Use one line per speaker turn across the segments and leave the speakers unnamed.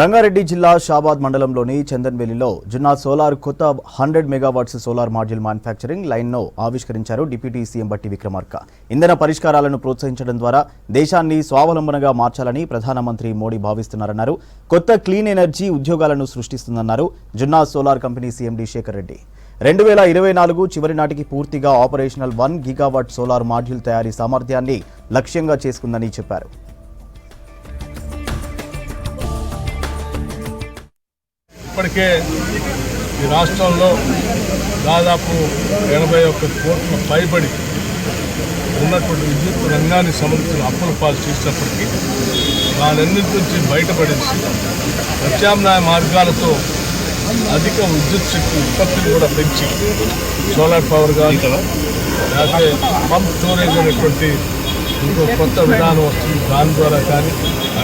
రంగారెడ్డి జిల్లా షాబాద్ మండలంలోని చందన్వెల్లిలో జున్నా సోలార్ కొత్త hundred megawatts solar module manufacturing లైన్ను ఆవిష్కరించారు డిప్యూటీ సీఎం బట్టి విక్రమార్క. ఇంధన పరిష్కారాలను ప్రోత్సహించడం ద్వారా దేశాన్ని స్వావలంబనగా మార్చాలని ప్రధానమంత్రి మోడీ భావిస్తున్నారన్నారు. కొత్త క్లీన్ ఎనర్జీ ఉద్యోగాలను సృష్టిస్తుందన్నారు Junna solar company CMD Shekhar Reddy రెండు వేల ఇరవై నాలుగు చివరి నాటికి పూర్తిగా operational one gigawatt solar module తయారీ సామర్థ్యాన్ని లక్ష్యంగా చేసుకుందని చెప్పారు.
ఇప్పటికే ఈ రాష్ట్రంలో దాదాపు ఎనభై ఒక్క కోట్ల పైబడి ఉన్నటువంటి విద్యుత్ రంగానికి సంబంధించిన అప్పుల పాలు చేసినప్పటికీ దానన్నిటి నుంచి బయటపడేసి ప్రత్యామ్నాయ మార్గాలతో అధిక విద్యుత్ శక్తి ఉత్పత్తిని కూడా పెంచి సోలార్ పవర్ కానీ లేకపోతే పంప్ స్టోరేజ్ అనేటువంటి ఇంకో కొత్త విధానం వస్తుంది. దాని ద్వారా కానీ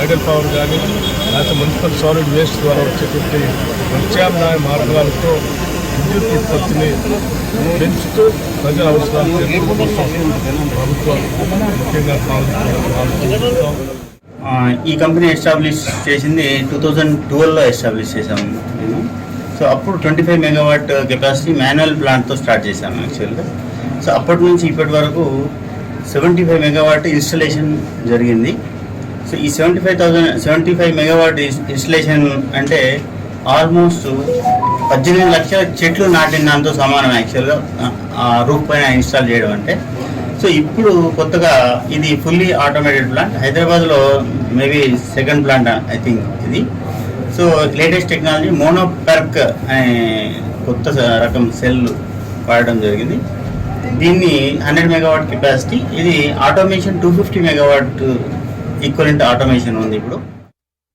ఐడల్ పవర్ కానీ లేకపోతే మున్సిపల్ సాలిడ్ వేస్ట్ ద్వారా వచ్చేటువంటి ప్రత్యామ్నాయ మార్గాలతో విద్యుత్ ఉత్పత్తిని పెంచుతూ ప్రజల అవసరాలు ప్రభుత్వం ముఖ్యంగా
ఈ కంపెనీ ఎస్టాబ్లిష్ చేసింది టూ థౌజండ్ ట్వెల్వ్లో ఎస్టాబ్లిష్ చేశాము నేను సో అప్పుడు twenty five megawatt capacity manual ప్లాంట్తో start చేశాము యాక్చువల్గా. సో అప్పటి నుంచి ఇప్పటి వరకు సెవెంటీ ఫైవ్ మెగావాట్ ఇన్స్టలేషన్ జరిగింది. సో ఈ seventy five thousand seventy five megawatt installation అంటే ఆల్మోస్ట్ పద్దెనిమిది లక్షల చెట్లు నాటిన దాంతో సమానం యాక్చువల్గా. ఆ రూఫ్ పైన ఇన్స్టాల్ చేయడం అంటే. సో ఇప్పుడు కొత్తగా ఇది ఫుల్లీ ఆటోమేటెడ్ ప్లాంట్ హైదరాబాద్లో maybe second plant I think ఇది. So latest technology mono PERC అనే కొత్త రకం సెల్ వాడడం జరిగింది. దీన్ని హండ్రెడ్ మెగావాట్ కెపాసిటీ ఇది automation two fifty megawatt equivalent automation ఉంది ఇప్పుడు.